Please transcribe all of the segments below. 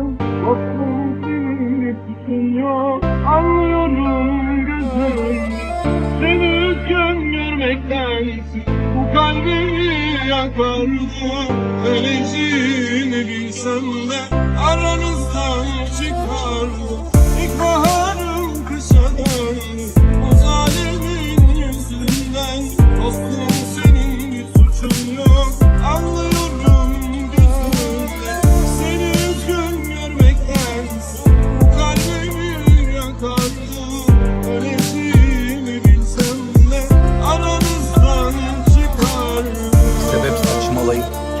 Aklım senin tutuyor Anlıyorum gözlerim. Seni üzgün görmektensin Bu kalbimi yakardı Öleceğini bilsem de Aranızdan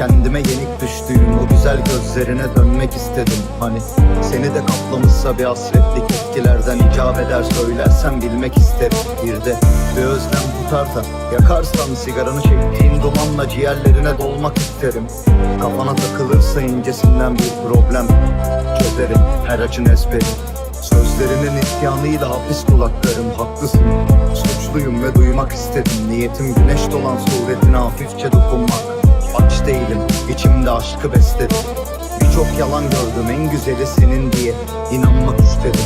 kendime yenik düştüğüm o güzel gözlerine dönmek istedim. Hani seni de kaplamışsa bir hasretlik etkilerden icap eder söylersen bilmek isterim. Bir de bir özlem tutar da yakarsan sigaranı çektiğin dumanla ciğerlerine dolmak isterim. Kafana takılırsa incesinden bir problem çözerim. Her açın espri Sözlerinin isyanıyla hapis kulaklarım. Haklısın Suçluyum ve duymak istedim. Niyetim güneş dolan suretine hafifçe dokunmak Aç değilim içimde aşkı besledim. Birçok yalan gördüm en güzeli senin diye inanmak istedim.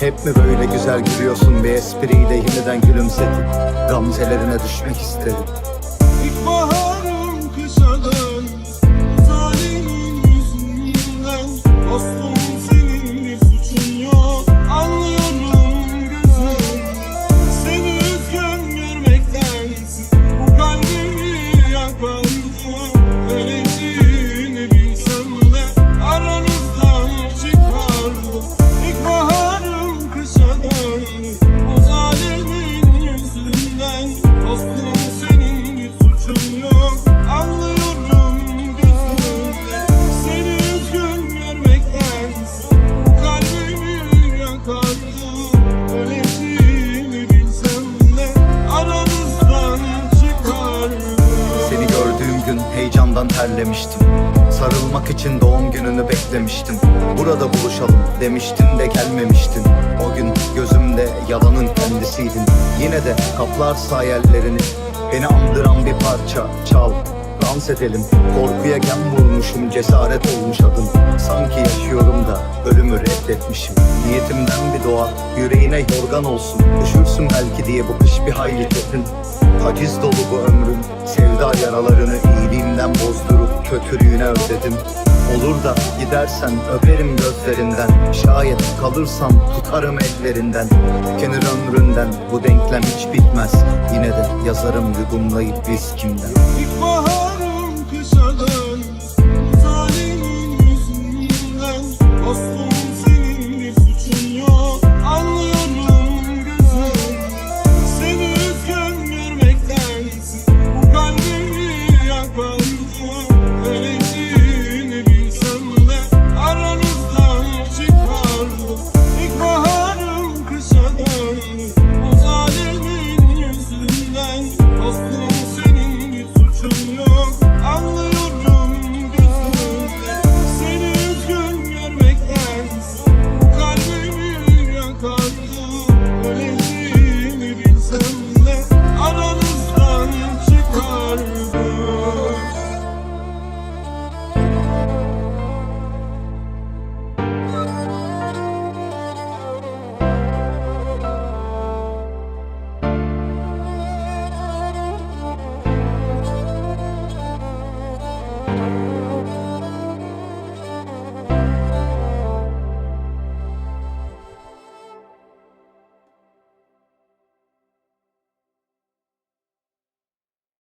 Hep mi böyle güzel gülüyorsun bir espriyle yeniden gülümsedin Gamzelerine düşmek istedim. İlkbaharım heyecandan terlemiştim. Sarılmak için doğum gününü beklemiştim. Burada buluşalım demiştin de gelmemiştin O gün gözümde yalanın kendisiydin. Yine de kaplarsa hayallerini Beni andıran bir parça. Çal Dans edelim. Korkuya gem vurmuşum cesaret olmuş adım. Sanki yaşıyorum da ölümü reddetmişim. Niyetimden bir doğa yüreğine yorgan olsun. Üşürsün belki diye bu kış bir hayli tepin Haciz dolu bu ömrüm Sevda yaralarını iyiliğimden bozdurup kötülüğüne ödedim Olur da gidersen öperim gözlerinden. Şayet kalırsan tutarım ellerinden. Tükenir ömründen bu denklem hiç bitmez. Yine de yazarım yudumlayıp viskimden İlkbaharım kışa